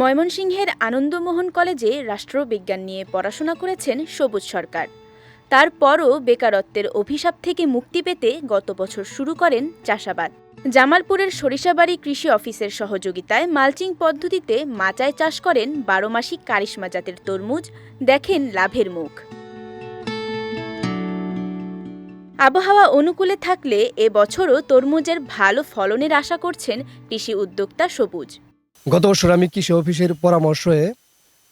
ময়মনসিংহের আনন্দমোহন কলেজে রাষ্ট্রবিজ্ঞান নিয়ে পড়াশোনা করেছেন সবুজ সরকার। তারপরও বেকারত্বের অভিশাপ থেকে মুক্তি পেতে গত বছর শুরু করেন চাষাবাদ। জামালপুরের সরিষাবাড়ি কৃষি অফিসের সহযোগিতায় মালচিং পদ্ধতিতে মাচায় চাষ করেন বারো মাসিক কারিশমা জাতের তরমুজ, দেখেন লাভের মুখ। আবহাওয়া অনুকূলে থাকলে এ বছরও তরমুজের ভালো ফলনের আশা করছেন কৃষি উদ্যোক্তা সবুজ। গত বছর আমি কৃষি অফিসের পরামর্শে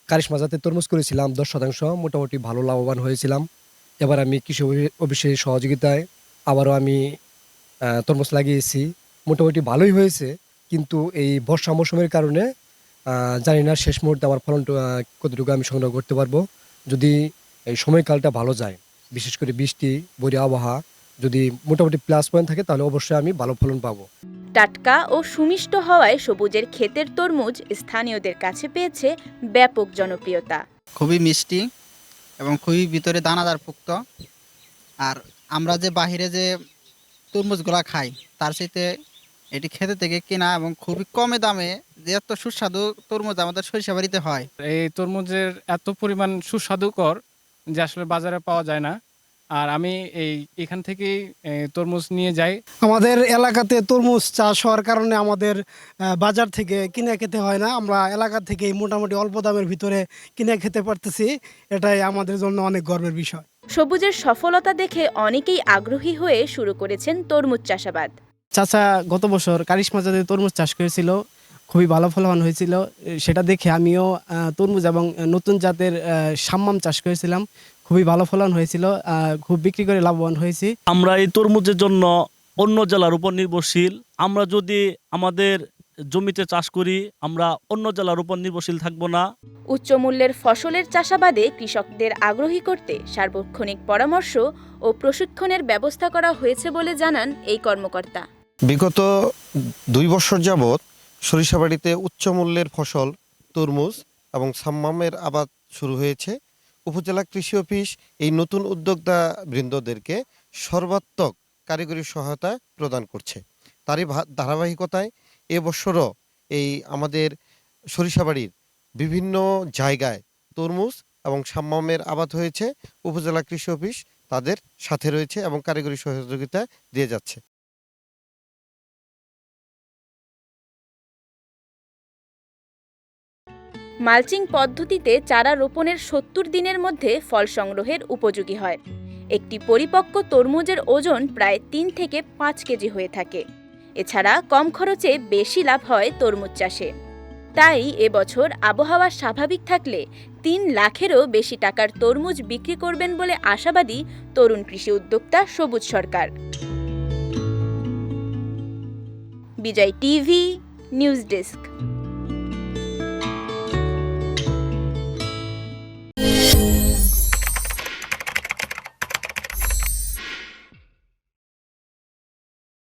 কারিশমা জাতের তরমুজ করেছিলাম, দশ শতাংশ, মোটামুটি ভালো লাভবান হয়েছিলাম। এবার আমি কৃষি অফি- অফিসের সহযোগিতায় আবারও আমি তরমুজ লাগিয়েছি। মোটামুটি ভালোই হয়েছে, কিন্তু এই বর্ষা মৌসুমের কারণে জানি না শেষ মুহূর্তে আমার ফলনটা কতটুকু আমি সংগ্রহ করতে পারব। যদি এই সময়কালটা ভালো যায়, বিশেষ করে বৃষ্টি, বৈরী আবহাওয়া, যদি মোটামুটি প্লাস পয়েন্ট থাকে, তাহলে অবশ্যই আমি ভালো ফলন পাবো। টাটকা ও সুমিষ্ট হওয়ায় সবুজের ক্ষেতের তরমুজ স্থানীয়দের কাছে পেয়েছে ব্যাপক জনপ্রিয়তা। খুবই মিষ্টি এবং খুবই ভিতরে দানাদার পুক্ত আর আমরা যে বাহিরে যে তরমুজগুলা খাই তার সাথে এটি খেতে থেকে কেনা এবং খুবই কমে দামে যে এত সুস্বাদু তরমুজ আমাদের সরিষাবাড়িতে হয়। এই তরমুজের এত পরিমাণ সুস্বাদুকর যে আসলে বাজারে পাওয়া যায় না। আর আমি এই এখান থেকেই তরমুজ নিয়ে যাই। আমাদের এলাকাতে তরমুজ চাষ হওয়ার কারণে আমাদের বাজার থেকে কিনে খেতে হয় না। আমরা এলাকা থেকেই মোটামুটি অল্প দামের ভিতরে কিনে খেতে পারতেছি। এটাই আমাদের জন্য অনেক গর্বের বিষয়। সবুজের সফলতা দেখে অনেকেই আগ্রহী হয়ে শুরু করেছেন তরমুজ চাষাবাদ। চাচা গত বছর কারিশমা জাতের তরমুজ চাষ করেছিল। খুবই ভালো ফলন হয়েছিল। সেটা দেখে আমিও তরমুজ এবং নতুন জাতের সাম্মাম চাষ করেছিলাম। খুবই ভালো ফলন হয়েছিল আহ, খুব বিক্রি করে লাভবান হয়েছি। আমরা এই তরমুজের জন্য অন্য জেলার উপর নির্ভরশীল। আমরা যদি আমাদের জমিতে চাষ করি আমরা অন্য জেলার উপর নির্ভরশীল থাকব না। উচ্চমূল্যের ফসলের চাষাবাদে কৃষকদের আগ্রহী করতে সার্বক্ষণিক পরামর্শ ও প্রশিক্ষণের ব্যবস্থা করা হয়েছে বলে জানান এই কর্মকর্তা। বিগত দুই বছর যাবৎ সরিষাবাড়িতে উচ্চ মূল্যের ফসল তরমুজ এবং সাম্মামের আবাদ শুরু হয়েছে। উপজেলা কৃষি অফিস এই নতুন উদ্যোক্তা বৃন্দদেরকে সর্বাত্মক কারিগরি সহায়তা প্রদান করছে। তারই ধারাবাহিকতায় এবছরও এই আমাদের সরিষাবাড়ির বিভিন্ন জায়গায় তরমুজ এবং সাম্মামের আবাদ হয়েছে। উপজেলা কৃষি অফিস তাদের সাথে রয়েছে এবং কারিগরি সহযোগিতা দিয়ে যাচ্ছে। মালচিং পদ্ধতিতে চারা রোপণের সত্তর দিনের মধ্যে ফল সংগ্রহের উপযোগী হয়। একটি পরিপক্ক তরমুজের ওজন প্রায় তিন থেকে পাঁচ কেজি হয়ে থাকে। এছাড়া কম খরচে বেশি লাভ হয় তরমুজ চাষে। তাই এবছর আবহাওয়া স্বাভাবিক থাকলে তিন লাখেরও বেশি টাকার তরমুজ বিক্রি করবেন বলে আশাবাদী তরুণ কৃষি উদ্যোক্তা Sabuj Sarkar. Bijoy TV, news desk.